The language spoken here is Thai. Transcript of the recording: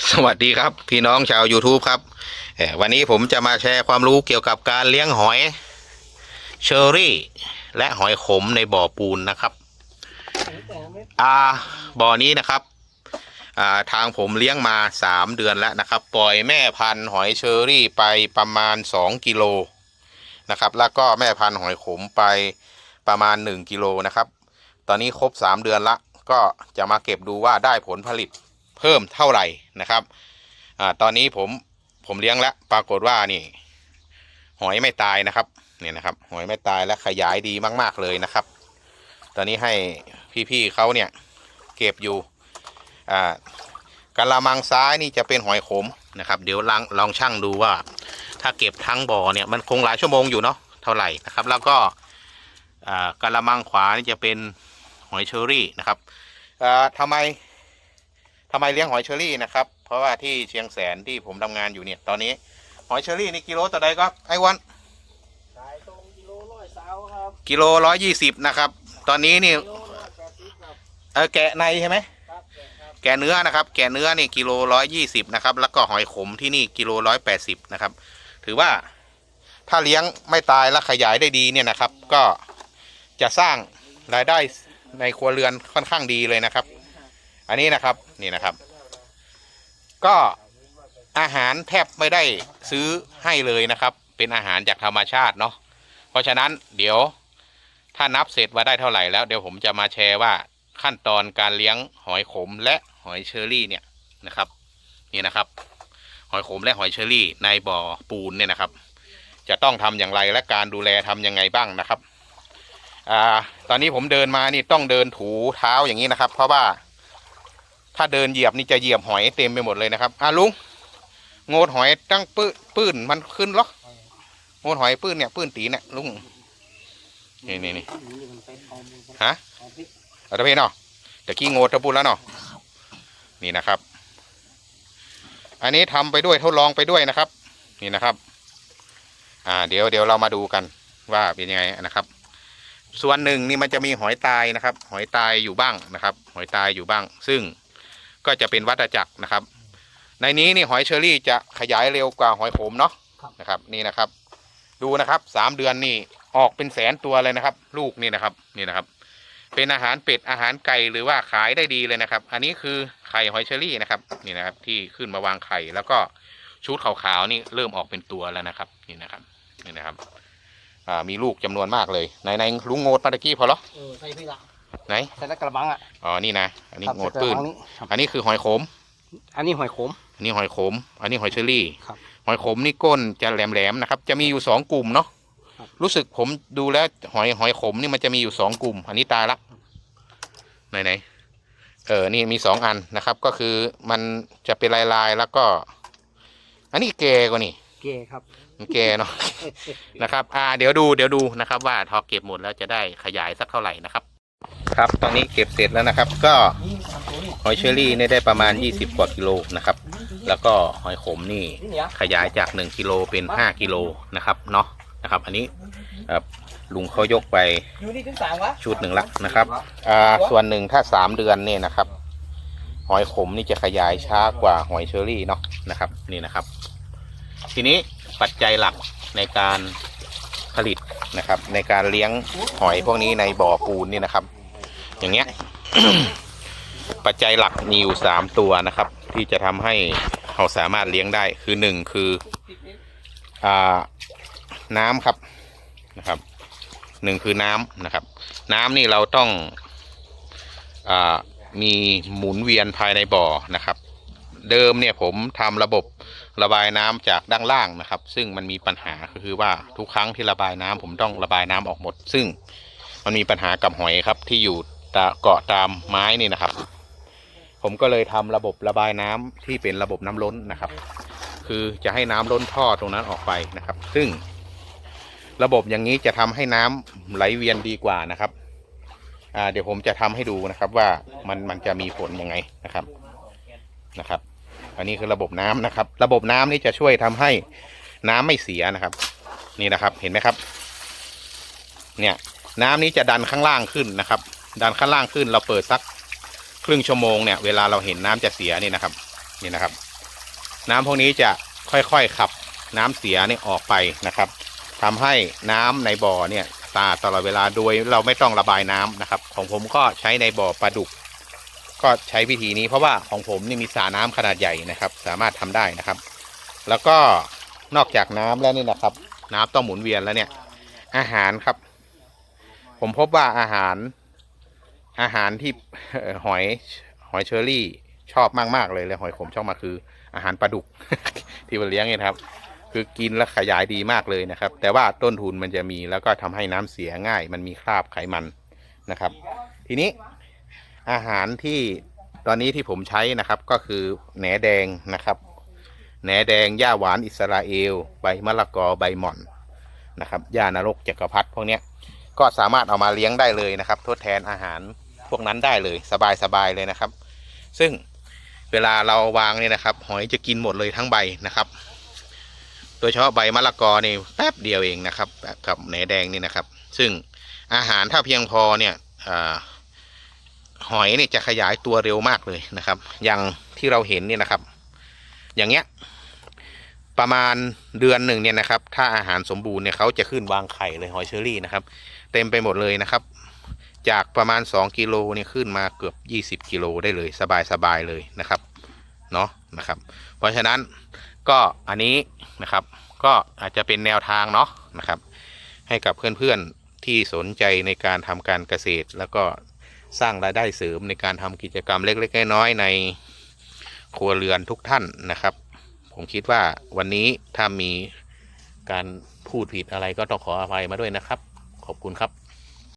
สวัสดีครับ พี่น้องชาว YouTube ครับวันนี้ผมจะมาแชร์ความรู้เกี่ยวกับการเลี้ยงหอยเชอรี่ และหอยขมในบ่อปูนนะครับอ่าบ่อนี้นะครับอ่าทางผมเลี้ยงมา3เดือนแล้วนะครับ ปล่อยแม่พันธุ์หอยเชอรี่ไปประมาณ2กิโลนะครับ แล้วก็แม่พันธุ์หอยขมไปประมาณ1กิโลนะครับ ตอนนี้ครบ3เดือนละก็จะมาเก็บดูว่าได้ผลผลิต เพิ่มเท่าไหร่นะครับอ่าตอนนี้ผมผมเลี้ยงแล้วปรากฏว่านี่หอยไม่ตายนะครับเนี่ยนะครับหอยไม่ตายและขยายดีมาก ๆ เลยนะครับ ตอนนี้ให้พี่ๆเขาเนี่ยเก็บอยู่อ่ากะละมังซ้ายนี่จะเป็นหอยขมนะครับ เดี๋ยวลองลองชั่งดูว่า ถ้าเก็บทั้งบ่อเนี่ยมันคงหลายชั่วโมงอยู่เนาะเท่าไหร่นะครับ แล้วก็อ่ากะละมังขวานี่จะเป็นหอยเชอรี่นะครับอ่าทำไม ทำไมเลี้ยงหอยเชอรี่นะครับ เพราะว่าที่เชียงแสนที่ผมทำงานอยู่เนี่ย ตอนนี้หอยเชอรี่นี่กิโลต่อใดก็ไอ้วันขายตรงกิโลร้อยสาวครับกิโลร้อยยี่สิบนะครับ ตอนนี้นี่กิโลร้อยแปดสิบครับเออแกะในใช่ไหมครับแกะครับแกะเนื้อนะครับ แกะเนื้อนี่กิโลร้อยยี่สิบนะครับ แล้วก็หอยขมที่นี่กิโลร้อยแปดสิบนะครับ ถือว่าถ้าเลี้ยงไม่ตายและขยายได้ดีเนี่ยนะครับ ก็จะสร้างรายได้ในครัวเรือนค่อนข้างดีเลยนะครับ อันนี้นะครับนี่นะครับ ก็อาหารแทบไม่ได้ซื้อให้เลยนะครับ เป็นอาหารจากธรรมชาติเนาะเพราะฉะนั้นเดี๋ยวถ้านับเสร็จว่าได้เท่าไหร่แล้วเดี๋ยวผมจะมาแชร์ว่าขั้นตอนการเลี้ยงหอยขมและหอยเชอรี่เนี่ยนะครับ นี่นะครับ หอยขมและหอยเชอรี่ ในบ่อปูนเนี่ยนะครับ จะต้องทำอย่างไรและการดูแลทำยังไงบ้างนะครับอ่าตอนนี้ผมเดินมานี่ต้องเดินถูเท้าอย่างนี้นะครับ เพราะว่า ถ้าเดินเหยียบนี่จะเหยียบหอยเต็มไปหมดเลยนะครับอะลุงโงดหอยตั้งปื้นปื้นมันขึ้นหรอโงดหอยปื้นเนี่ยปื้นตีเนี่ยลุงนี่นี่นี่ฮะองพริกเอาตะเพนเนาะตะกี้โงดทะพูดแล้วเนาะนี่นะครับ อันนี้ทำไปด้วยทดลองไปด้วยนะครับ นี่นะครับ อ่า เดี๋ยวเดี๋ยวเรามาดูกันว่าเป็นยังไงนะครับ ส่วนหนึ่งนี่มันจะมีหอยตายนะครับ หอยตายอยู่บ้างนะครับ หอยตายอยู่บ้าง ซึ่ง ก็จะเป็นวัฏจักรนะครับ ในนี้นี่หอยเชอรี่จะขยายเร็วกว่าหอยขมเนาะนะครับ นี่นะครับ ดูนะครับสามเดือนนี่ออกเป็นแสนตัวเลยนะครับ ลูกนี่นะครับนี่นะครับ เป็นอาหารเป็ดอาหารไก่หรือว่าขายได้ดีเลยนะครับ อันนี้คือไข่หอยเชอรี่นะครับนี่นะครับ ที่ขึ้นมาวางไข่แล้วก็ชุดขาวๆนี่เริ่มออกเป็นตัวแล้วนะครับ นี่นะครับนี่นะครับอ่ามีลูกจำนวนมากเลยในในลุงโงดปาตะกี้พอเหรอเออใส่พี่ละ ไหนใส่ตะกระบังอะอ๋อนี่นะอันนี้ครับโงดใส่กระปื้นบังนี้ครับอันนี้คือหอยขม อันนี้หอยขม อันนี้หอยขม อันนี้หอยเชอรี่ ครับหอยขมนี่ก้นจะแหลมๆนะครับ จะมีอยู่สองกลุ่มเนาะ ครับ รู้สึกผมดูแล้วหอยหอยขมนี่มันจะมีอยู่สองกลุ่ม อันนี้ตายละ ไหนไหนๆเออ นี่มีสองอันนะครับ ก็คือมันจะเป็นลายๆแล้วก็ อันนี้แก่กว่านี่ เก๋ครับ มันแก่เนาะ นะครับ อ่า เดี๋ยวดู เดี๋ยวดูนะครับ ว่าทอเก็บหมดแล้วจะได้ขยายสักเท่าไหร่นะครับ ครับ ตอนนี้เก็บเสร็จแล้วนะครับ ก็หอยเชอรี่เนี่ยได้ประมาณ 20 กว่ากิโลนะครับ แล้วก็หอยขมนี่ขยายจาก 1กิโลเป็น 5กิโลนะครับเนาะนะครับ อันนี้ลุงเขายกไปชุดหนึ่งละนะครับส่วนหนึ่งถ้า 3 เดือนเนี่ยนะครับ หอยขมนี่จะขยายช้ากว่าหอยเชอรี่เนาะนะครับนี่นะครับ ทีนี้ปัจจัยหลักในการผลิตนะครับ ในการเลี้ยงหอยพวกนี้ในบ่อปูนนี่นะครับ อย่างเงี้ย ปัจจัยหลักมีอยู่สามตัวนะครับ ที่จะทำให้เราสามารถเลี้ยงได้คือหนึ่งคืออ่าน้ำครับนะครับหนึ่งคือน้ำนะครับ น้ำนี่เราต้องอามีหมุนเวียนภายในบ่อนะครับ เดิมเนี่ยผมทำระบบระบายน้ำจากด้านล่างนะครับ ซึ่งมันมีปัญหาก็คือว่าทุกครั้งที่ระบายน้ำผมต้องระบายน้ำออกหมด ซึ่งมันมีปัญหากับหอยครับที่อยู่ ตาเกาะตามไม้นี่นะครับ ผมก็เลยทำระบบระบายน้ำที่เป็นระบบน้ำล้นนะครับ คือจะให้น้ำล้นท่อตรงนั้นออกไปนะครับ ซึ่ง ระบบอย่างนี้จะทำให้น้ำไหลเวียนดีกว่านะครับอ่าเดี๋ยวผมจะทำให้ดูนะครับว่ามันมันจะมีผลยังไงนะครับนะครับ อันนี้คือระบบน้ำนะครับ ระบบน้ำนี่จะช่วยทำให้น้ำไม่เสียนะครับ นี่นะครับเห็นไหมครับ เนี่ยน้ำนี้จะดันข้างล่างขึ้นนะครับ ดันข้างล่างขึ้นเราเปิดสักครึ่งชั่วโมงเนี่ยเวลาเราเห็นน้ำจะเสียนี่นะครับนี่นะครับ น้ำพวกนี้จะค่อยๆขับน้ำเสียนี่ออกไปนะครับทำให้น้ำในบ่อเนี่ยสะอาดตลอดเวลาโดยเราไม่ต้องระบายน้ำนะครับ ของผมก็ใช้ในบ่อปลาดุก ก็ใช้วิธีนี้เพราะว่าของผมนี่มีสระน้ำขนาดใหญ่นะครับ สามารถทำได้นะครับ แล้วก็นอกจากน้ำแล้วนี่นะครับ น้ำต้องหมุนเวียนแล้วเนี่ย อาหารครับ ผมพบว่าอาหาร อาหารที่หอยหอยเชอรี่ชอบมากๆเลยเลยหอยขมชอบมาคือ อาหารปลาดุกที่มันเลี้ยงเนี่ยครับ คือกินแล้วขยายดีมากเลยนะครับ แต่ว่าต้นทุนมันจะมีแล้วก็ทำให้น้ำเสียง่าย มันมีคราบไขมันนะครับ ทีนี้อาหารที่ตอนนี้ที่ผมใช้นะครับก็คือแหนแดงนะครับแหนแดงหญ้าหวานอิสราเอล ใบมะละกอใบหม่อนนะครับหญ้านรกจักรพรรดิพวกนี้ก็สามารถเอามาเลี้ยงได้เลยนะครับ ทดแทนอาหาร วกนั้นได้เลยสบายๆเลยนะครับ ซึ่งเวลาเราวางเนี่ยนะครับ หอยจะกินหมดเลยทั้งใบนะครับ โดยเฉพาะใบมะละกอนี่แป๊บเดียวเองนะครับกับแหนแดงนี่นะครับ ซึ่งอาหารถ้าเพียงพอเนี่ยอหอยเนี่ยจะขยายตัวเร็วมากเลยนะครับ อย่างที่เราเห็นเนี่ยนะครับ อย่างเงี้ยประมาณเดือนหนึ่งเนี่ยนะครับ ถ้าอาหารสมบูรณ์เนี่ยเขาจะขึ้นวางไข่เลยหอยเชอรี่นะครับ เต็มไปหมดเลยนะครับ จากประมาณ 2 กิโลเนี่ยขึ้นมาเกือบ 20 กิโลได้เลยสบายๆเลยนะครับเนาะนะครับ เพราะฉะนั้นก็อันนี้นะครับก็อาจจะเป็นแนวทางเนาะนะครับ ให้กับเพื่อนๆที่สนใจในการทำการเกษตร แล้วก็สร้างรายได้เสริมในการทำกิจกรรมเล็กๆน้อยๆในครัวเรือนทุกท่านนะครับ ผมคิดว่าวันนี้ถ้ามีการพูดผิดอะไรก็ต้องขออภัยมาด้วยนะครับ ขอบคุณครับ